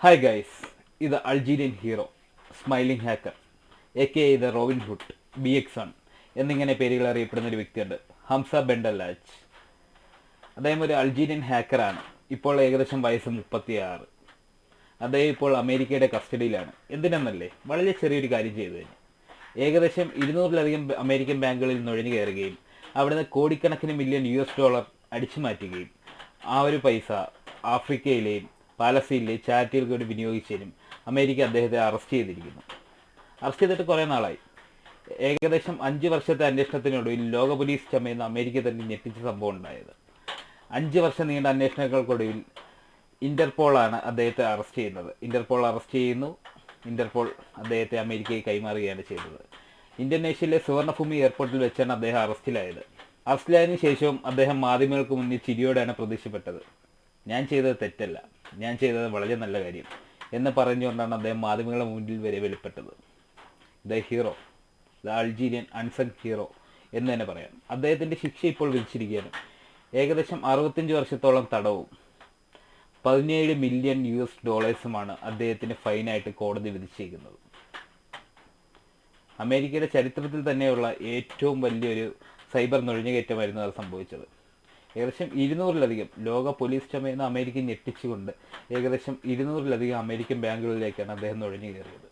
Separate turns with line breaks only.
Hi guys ഇത് Algerian hero smiling hacker A K ഇത് Robin Hood B X one എന്നിങ്ങനെ പേരുകൾ അറിയപ്പെടുന്ന ഒരു വ്യക്തിയുണ്ട് ഹംസ ബെൻഡലാച്ച് അദ്ദേഹം ഒരു അൾജീരിയൻ ഹാക്കറാണ് ഇപ്പോൾ ഏകദേശം വയസ്സ് മുപ്പത്തിയാറ്. അദ്ദേഹം ഇപ്പോൾ അമേരിക്കയുടെ കസ്റ്റഡിയിലാണ്. എന്തിനെന്നല്ലേ വളരെ ചെറിയൊരു കാര്യം ചെയ്തു തന്നെ ഏകദേശം ഇരുന്നൂറിലധികം അമേരിക്കൻ ബാങ്കുകളിൽ നുഴഞ്ഞു കയറുകയും അവിടുന്ന് കോടിക്കണക്കിന് മില്യൺ യു എസ് ഡോളർ അടിച്ചു മാറ്റുകയും ആ ഒരു പൈസ ആഫ്രിക്കയിലെയും പാലസ്തീനിലെയും ചാരിറ്റികൾക്ക് വേണ്ടി വിനിയോഗിച്ചതിനും അമേരിക്ക അദ്ദേഹത്തെ അറസ്റ്റ് ചെയ്തിരിക്കുന്നു. അറസ്റ്റ് ചെയ്തിട്ട് കുറേ നാളായി. ഏകദേശം അഞ്ച് വർഷത്തെ അന്വേഷണത്തിനൊടുവിൽ ലോക പോലീസ് ചമയുന്ന അമേരിക്ക തന്നെ ഞെട്ടിച്ച സംഭവം ഉണ്ടായത്. അഞ്ച് വർഷം നീണ്ട അന്വേഷണങ്ങൾക്കൊടുവിൽ ഇന്റർപോളാണ് അദ്ദേഹത്തെ അറസ്റ്റ് ചെയ്യുന്നത്. ഇന്റർപോൾ അറസ്റ്റ് ചെയ്യുന്നു. ഇന്റർപോൾ അദ്ദേഹത്തെ അമേരിക്കയിൽ കൈമാറുകയാണ് ചെയ്തത്. ഇന്തോനേഷ്യയിലെ സുവർണഭൂമി എയർപോർട്ടിൽ വെച്ചാണ് അദ്ദേഹം അറസ്റ്റിലായത്. അറസ്റ്റിലായതിനു ശേഷവും അദ്ദേഹം മാധ്യമങ്ങൾക്ക് മുന്നിൽ ചിരിയോടെയാണ് പ്രതീക്ഷപ്പെട്ടത് ഞാൻ ചെയ്തത് തെറ്റല്ല. ഞാൻ ചെയ്തത് വളരെ നല്ല കാര്യം എന്ന് പറഞ്ഞുകൊണ്ടാണ് അദ്ദേഹം മാധ്യമങ്ങളുടെ മുന്നിൽ വരെ വെളിപ്പെട്ടത്. The hero the Algerian unsung hero എന്ന് തന്നെ പറയാം. അദ്ദേഹത്തിന്റെ ശിക്ഷ ഇപ്പോൾ വിധിച്ചിരിക്കുകയാണ്. ഏകദേശം അറുപത്തഞ്ച് വർഷത്തോളം തടവും. പതിനേഴ് മില്യൺ യു എസ് ഡോളേഴ്സുമാണ് അദ്ദേഹത്തിന് ഫൈനായിട്ട് കോടതി വിധിച്ചിരിക്കുന്നത്. അമേരിക്കയുടെ ചരിത്രത്തിൽ തന്നെയുള്ള ഏറ്റവും വലിയൊരു സൈബർ നുഴഞ്ഞുകയറ്റമായിരുന്നു അത് സംഭവിച്ചത്. ഏകദേശം ഇരുന്നൂറിലധികം ലോക പോലീസ് ക്ഷമയെന്ന് അമേരിക്ക ഞെട്ടിച്ചുകൊണ്ട് ഏകദേശം ഇരുന്നൂറിലധികം അമേരിക്കൻ ബാങ്കുകളിലേക്കാണ് അദ്ദേഹം നുഴഞ്ഞു കയറിയത്.